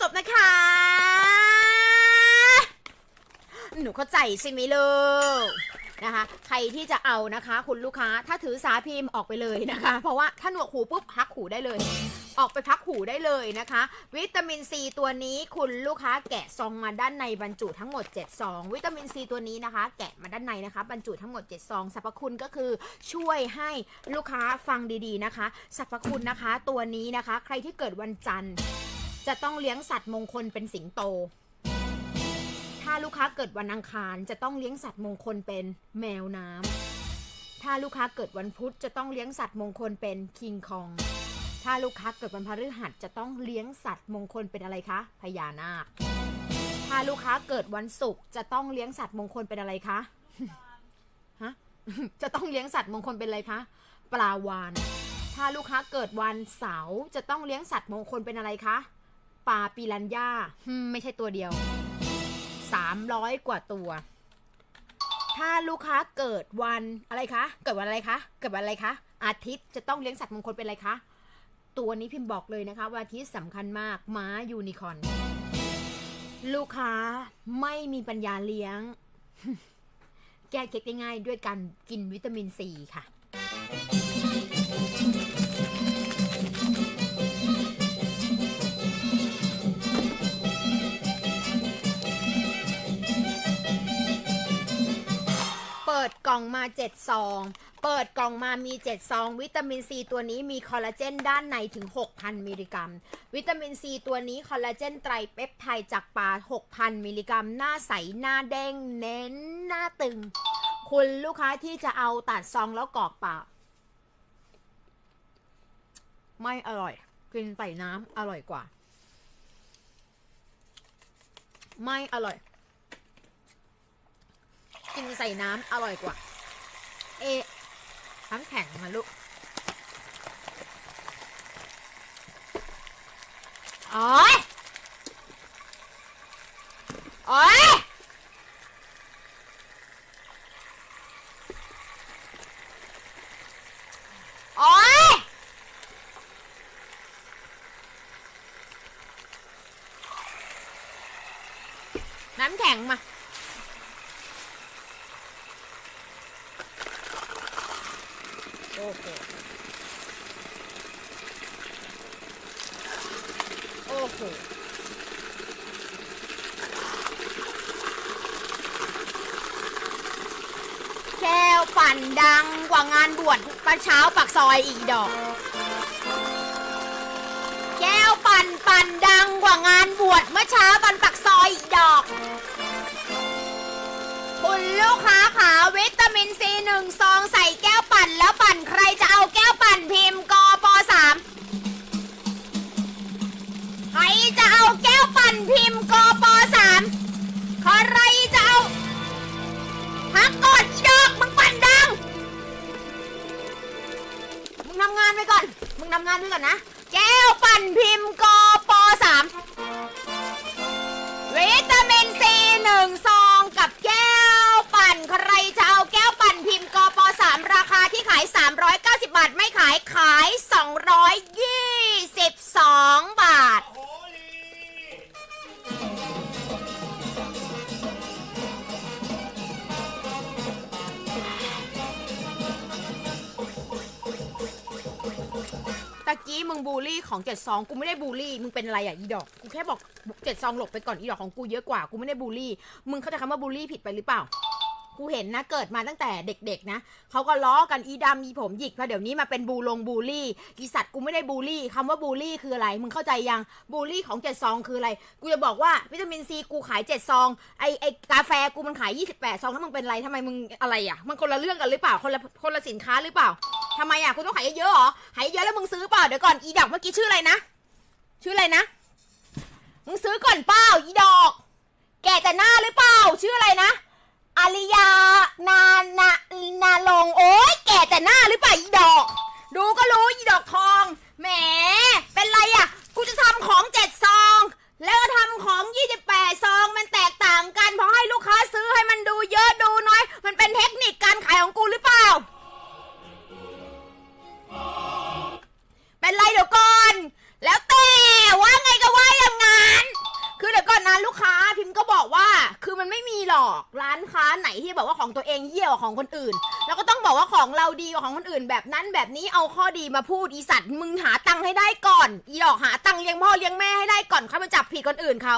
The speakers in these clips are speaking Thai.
จบนะคะ หนูเข้าใจใช่ไหมลูกนะคะ ใครที่จะเอานะคะ คุณลูกค้าถ้าถือสาพิมพ์ออกไปเลยนะคะ เพราะว่าถ้าหนวกหูปุ๊บพักหูได้เลย ออกไปพักหูได้เลยนะคะ วิตามินซีตัวนี้คุณลูกค้าแกะซองมาด้านในบรรจุทั้งหมด7ซองวิตามินซีตัวนี้นะคะ แกะมาด้านในนะคะ บรรจุทั้งหมด7ซองสรรพคุณก็คือช่วยให้ลูกค้าฟังดีๆนะคะสรรพคุณนะคะ ตัวนี้นะคะ ใครที่เกิดวันจันทร์ จะต้องเลี้ยงสัตว์มงคลเป็นสิงโต ถ้าลูกค้าเกิดวันอังคารจะต้องเลี้ยงสัตว์มงคลเป็นแมวน้ำ ถ้าลูกค้าเกิดวันพุธจะต้องเลี้ยงสัตว์มงคลเป็นคิงคอง ถ้าลูกค้าเกิดวันพฤหัสจะต้องเลี้ยงสัตว์มงคลเป็นอะไรคะพญานาค ถ้าลูกค้าเกิดวันศุกร์จะต้องเลี้ยงสัตว์มงคลเป็นอะไรคะฮะจะต้องเลี้ยงสัตว์มงคลเป็นอะไรคะปลาวานถ้าลูกค้าเกิดวันเสาร์จะต้องเลี้ยงสัตว์มงคลเป็นอะไรคะ ปลาปีรันย่าฮึมไม่ใช่ตัวเดียว 300 กว่าตัว ถ้าลูกค้าเกิดวันอะไรคะ เกิดวันอะไรคะ เกิดวันอะไรคะ อาทิตย์จะต้องเลี้ยงสัตว์มงคลเป็นอะไรคะ ตัวนี้พิมพ์บอกเลยนะคะวันอาทิตย์สำคัญมากม้ายูนิคอร์นลูกค้าไม่มีปัญญาเลี้ยง แก้เคล็ดง่ายๆด้วยการกินวิตามินซีค่ะ กล่องมา7ซอง เปิดกล่องมามี7ซอง วิตามินซีตัวนี้มีคอลลาเจนด้านในถึง 6,000 มิลลิกรัม วิตามินซีตัวนี้คอลลาเจนไตรเปปไทด์จากปลา 6,000 มิลลิกรัม หน้าใส หน้าเด้ง เน้น หน้าตึง คุณลูกค้าที่จะเอาตัดซองแล้วกรอกปาก ไม่อร่อย กินใส่น้ำอร่อยกว่า ไม่อร่อย กินใส่น้ำอร่อยกว่า เอะทั้งแข็งมาลูก โอ้ยโอ้ยโอ้ยน้ำแข็งมา โอ้โหแก้วปั่นดังกว่างานบวชประเช้าปากซอยอีกดอก แก้วปั่นปั่นดังกว่างานบวชเมื่อเช้าตอนปากซอยอีกดำงานไปก่อน มึงทำงานไปก่อนนะ แก้วปั่นพิมพ์กปสามวิตามินซีหนึ่งซองกับแก้วปั่นใครจะเอาแก้วปั่นพิมพ์กปสามราคาที่ขาย 390 บาท ไม่ขายขาย 222 บาท ตะกี้มึงบูลลี่ของเจ็ดซองกูไม่ได้บูลลี่ มึงเป็นอะไรอะอีดอก กูแค่บอกเจ็ดซองหลบไปก่อนอีดอกของกูเยอะกว่า กูไม่ได้บูลลี่ มึงเข้าใจคำว่าบูลลี่ผิดไปหรือเปล่า กูเห็นนะเกิดมาตั้งแต่เด็กๆนะเขาก็ล้อกันอีดำอีผมหยิกพอเดี๋ยวนี้มาเป็นบูลงบูลลี่อีสัตว์กูไม่ได้บูลลี่คำว่าบูลลี่คืออะไร มึงเข้าใจยังบูลลี่ของเจ็ดซองคืออะไร กูจะบอกว่าวิตามินซีกูขายเจ็ดซองไอไอกาแฟกูมันขาย28ซองแล้วมึงเป็นไรทำไมมึงอะไรอะมันคนละเรื่องกันหรือเปล่าคนละคนละสินค้าหรือเปล่า ทำไมอะกูต้องขายเยอะๆเหรอขายเยอะแล้วมึงซื้อเปล่าเดี๋ยวก่อนอีดอกเมื่อกี้ชื่ออะไรนะ ชื่ออะไรนะ มึงซื้อก่อนเปล่าอีดอก แกแต่หน้าหรือเปล่า ชื่ออะไรนะอาริยานานานาลงโอ๊ยแกแต่หน้าหรือเปล่าอีดอก ดูก็รู้อีดอกทองแหมเป็นไรอะกูจะทำของเจ็ดซอง แล้วก็ทำของ28ซองมันแตกต่างกันเพราะให้ลูกค้าซื้อให้มันดูเยอะดูน้อย มันเป็นเทคนิคการขายของกูหรือเปล่า เป็นไรเดี๋ยวก่อน แล้วแต่ว่าไงก็ว่าอย่างนั้นนะลูกค้าพิมพ์ก็บอกว่า คือมันไม่มีหรอกร้านค้าไหนที่บอกว่าของตัวเองเยี่ยวของคนอื่น แล้วก็ต้องบอกว่าของเราดีกว่าของคนอื่น แบบนั้นแบบนี้เอาข้อดีมาพูดอีสัตว์มึงหาตังค์ให้ได้ก่อน อีดอกหาตังค์เลี้ยงพ่อเลี้ยงแม่ให้ได้ก่อนค่อยมาจับผิดคนอื่นเขา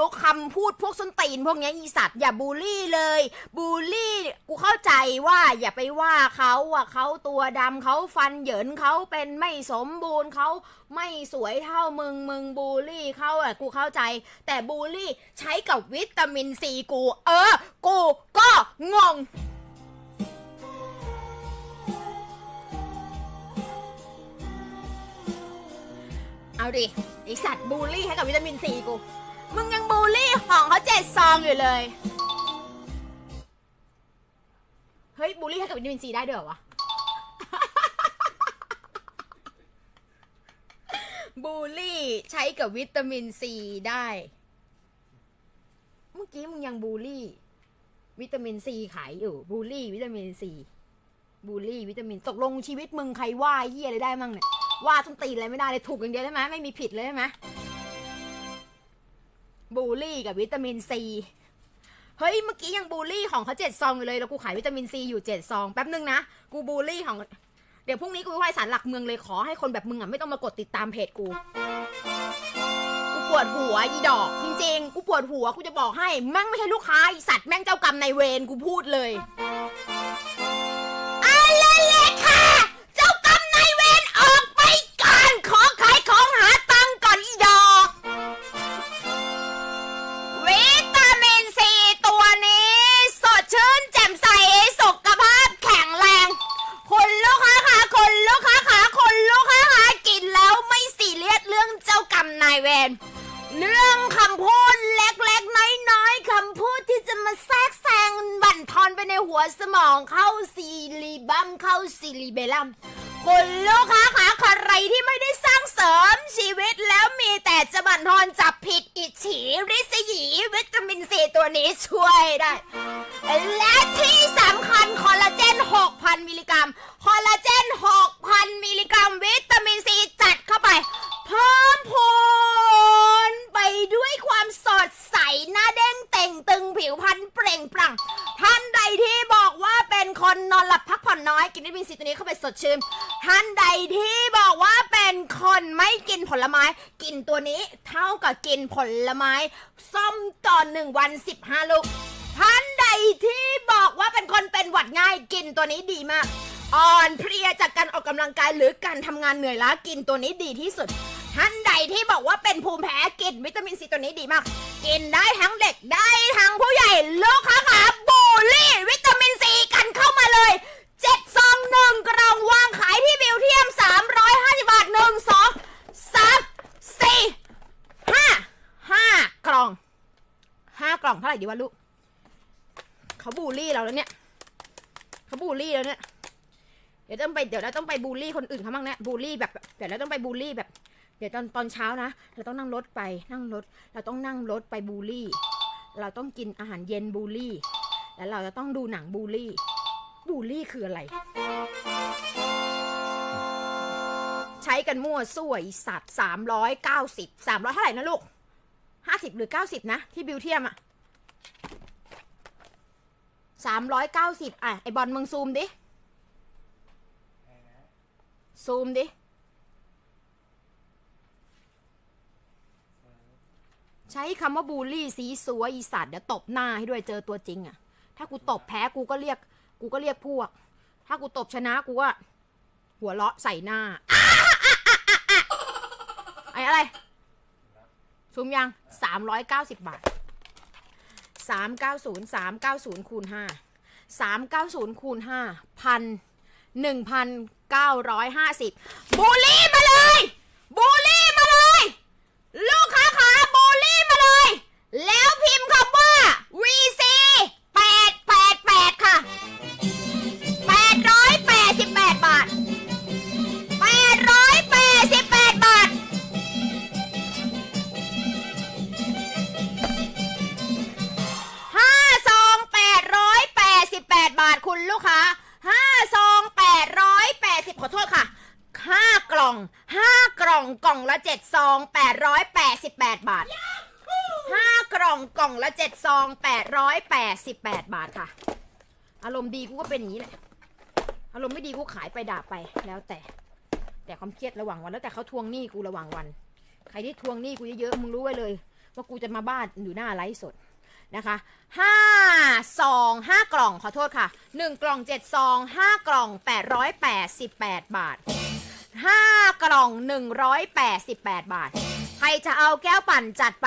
รู้คำพูดพวกส้นตีนพวกนี้อีสัตว์อย่าบูลลี่เลยบูลลี่กูเข้าใจว่าอย่าไปว่าเขาอะเขาตัวดำเขาฟันเหยินเขาเป็นไม่สมบูรณ์เขาไม่สวยเท่ามึงมึงบูลลี่เขาอะกูเข้าใจ แต่บูลลี่ใช้กับวิตามินซีกู เออ กูก็งงเอาดิไอสัตว์บูลลี่ให้กับวิตามินซีกู มึงยังบูลลี่ของเขาเจ็ดซองอยู่เลย เฮ้ย บูลลี่ให้กับวิตามินซีได้ด้วยเหรอวะ บูลลี่ใช้กับวิตามินซีได้ เมื่อกี้มึงยังบูลลี่ วิตามินซีขายอยู่ บูลลี่ วิตามินซีบูลลี่วิตามินตกลงชีวิตมึงใครว่าเยี่ยอะไรได้มั่งเนี่ยว่าต้องตีนอะไรไม่ได้เลยถูกอย่างเดียวใช่ไหมไม่มีผิดเลยใช่ไหม บูลลี่กับวิตามินซีเฮ้ยเมื่อกี้ยังบูลลี่ของเขาเจ็ดซองอยู่เลยแล้วกูขายวิตามินซีอยู่เจ็ดซองแป๊บนึงนะกูบูลลี่ของเดี๋ยวพรุ่งนี้กูไปไหว้ศาลหลักเมืองเลยขอให้คนแบบมึงอะไม่ต้องมากดติดตามเพจกูกูปวดหัวอีดอก จริงๆ กูปวดหัวกูจะบอกให้แม่งไม่ใช่ลูกค้าอีสัตว์แม่งเจ้ากรรมนายเวรกูพูดเลย เวรเรื่องคำพูดเล็กๆ น้อยๆคำพูดที่จะมาแทรกแซงบั่นทอนไปในหัวสมองเข้าซีรีบัมเข้าซีรีเบลัมคุณลูกค้าคะใครที่ไม่ได้สร้างเสริมชีวิตแล้วมีแต่จะบั่นทอนจับผิดอิจฉีริษยีวิตามินซีตัวนี้ช่วยได้ และที่สำคัญคอลลาเจน 6,000 มิลลิกรัม คอลลาเจน 6,000 มิลลิกรัม วิตามินซีจัดเข้าไป เพิ่มพู ด้วยความสดใสหน้าเด้งเต่งตึงผิวพรรณเปล่งปลั่ง ท่านใดที่บอกว่าเป็นคนนอนหลับพักผ่อนน้อย กินวิตามินซีตัวนี้เข้าไปสดชื่น ท่านใดที่บอกว่าเป็นคนไม่กินผลไม้ กินตัวนี้เท่ากับกินผลไม้ส้มต่อหนึ่งวัน 15 ลูก ท่านใดที่บอกว่าเป็นคนเป็นหวัดง่ายกินตัวนี้ดีมาก อ่อนเพลียจากการออกกำลังกายหรือการทำงานเหนื่อยล้ากินตัวนี้ดีที่สุด ท่านใดที่บอกว่าเป็นภูมิแพ้กินวิตามินซีตัวนี้ดีมาก กินได้ทั้งเด็กได้ทั้งผู้ใหญ่ลูกค้าขาบูลลี่วิตามินซีกันเข้ามาเลยเจ็ดซองหนึ่งกล่องวางขายที่บิวเทียม350บาทหนึ่งสองสามสี่ห้าห้ากล่องห้ากล่องเท่าไหร่ดีวะลูกเขาบูลลี่เราแล้วเนี่ยเขาบูลลี่แล้วเนี่ยเดี๋ยวต้องไปเดี๋ยวเราต้องไปบูลลี่คนอื่นเขาบ้างเนี่ยบูลลี่แบบเดี๋ยวเราต้องไปบูลลี่แบบ เดี๋ยวตอนตอนเช้านะ เราต้องนั่งรถไปนั่งรถ เราต้องนั่งรถไปบูลลี่ เราต้องกินอาหารเย็นบูลลี่ แล้วเราจะต้องดูหนังบูลลี่ บูลลี่คืออะไร ใช้กันมั่วซั่วอีสัตว์สามร้อยเก้าสิบสามร้อยเท่าไหร่นะลูกห้าสิบหรือเก้าสิบนะ ที่บิวเทียมอะสามร้อยเก้าสิบอะ ไอบอลมึงซูมดิ ซูมดิ ใช้คำว่าบูลลี่สีสัวอีสัตว์เดี๋ยวตบหน้าให้ด้วยเจอตัวจริงอะถ้ากูตบแพ้กูก็เรียก กูก็เรียกพวก ถ้ากูตบชนะกูก็หัวเราะใส่หน้าไอ้อะไรซูมยังสามร้อยเก้าสิบบาทสามเก้าศูนย์สามเก้าศูนย์คูณห้าสามเก้าศูนย์คูณห้าพันหนึ่งพันเก้าร้อยห้าสิบบูลลี่มาเลย 888 บาท 5 กล่องกล่องละ7ซอง 888 บาทค่ะ อารมณ์ดีกูก็เป็นอย่างนี้แหละ อารมณ์ไม่ดีกูขายไปด่าไปแล้วแต่ แต่ความเครียดระหว่างวันแล้วแต่เขาทวงหนี้กูระหว่างวัน ใครที่ทวงหนี้กูเยอะๆมึงรู้ไว้เลย ว่ากูจะมาบ้านอยู่หน้าไลฟ์สดนะคะห้าซองห้ากล่องขอโทษค่ะหนึ่งกล่องเจ็ดซองห้ากล่องแปดร้อยแปดสิบแปดบาทห้ากล่องหนึ่งร้อยแปดสิบแปดบาท ใครจะเอาแก้วปั่นจัดไป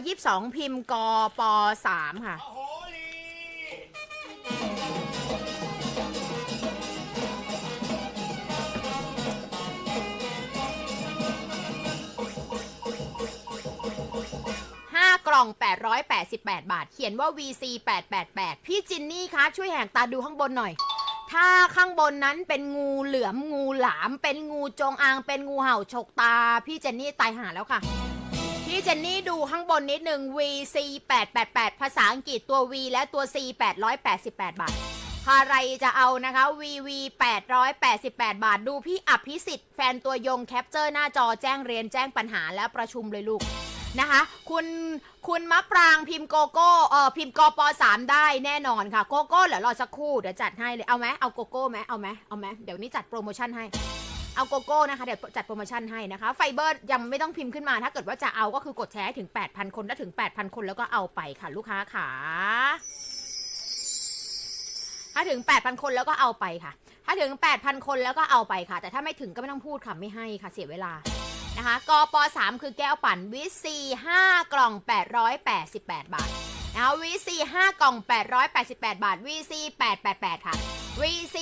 222 พิมพ์กป3ค่ะโอ้โหลี5กล่อง 888 บาท เขียนว่า VC 888 พี่จินนี่คะ ช่วยแหกตาดูข้างบนหน่อย ถ้าข้างบนนั้นเป็นงูเหลือมงูหลาม เป็นงูจงอาง เป็นงูเห่าฉกตา พี่เจนนี่ตายหาแล้วค่ะ พี่เจนนี่ดูข้างบนนิดหนึ่ง VC 888ภาษาอังกฤษตัว V และตัว C 888 บาทใครจะเอานะคะ VV 888 บาท ดูพี่อภิสิทธิ์แฟนตัวยงแคปเจอร์หน้าจอแจ้งเรียนแจ้งปัญหาและประชุมเลยลูก นะคะ คุณคุณมะปรางพิมพ์โกโก้เออพิมพ์กปสามได้แน่นอนค่ะโกโก้เหลือรอสักครู่เดี๋ยวจัดให้เลยเอาไหมเอาโกโก้ไหมเอาไหมเอาไหมเดี๋ยวนี้จัดโปรโมชั่นให้เอาโกโก้นะคะเดี๋ยวจัดโปรโมชั่นให้นะคะ ไฟเบอร์ยังไม่ต้องพิมพ์ขึ้นมา ถ้าเกิดว่าจะเอาก็คือกดแชร์ถึง 8,000 คนถ้าถึง 8,000 คนแล้วก็เอาไปค่ะ ลูกค้าขาถ้าถึง 8,000 คนแล้วก็เอาไปค่ะ ถ้าถึง 8,000 คนแล้วก็เอาไปค่ะ แต่ถ้าไม่ถึงก็ไม่ต้องพูดค่ะไม่ให้ค่ะเสียเวลา นะคะกป3คือแก้วปั่นวิซี5กล่อง 888 บาทนะคะวิซี5กล่อง 888 บาทวิซี888 ค่ะวิซี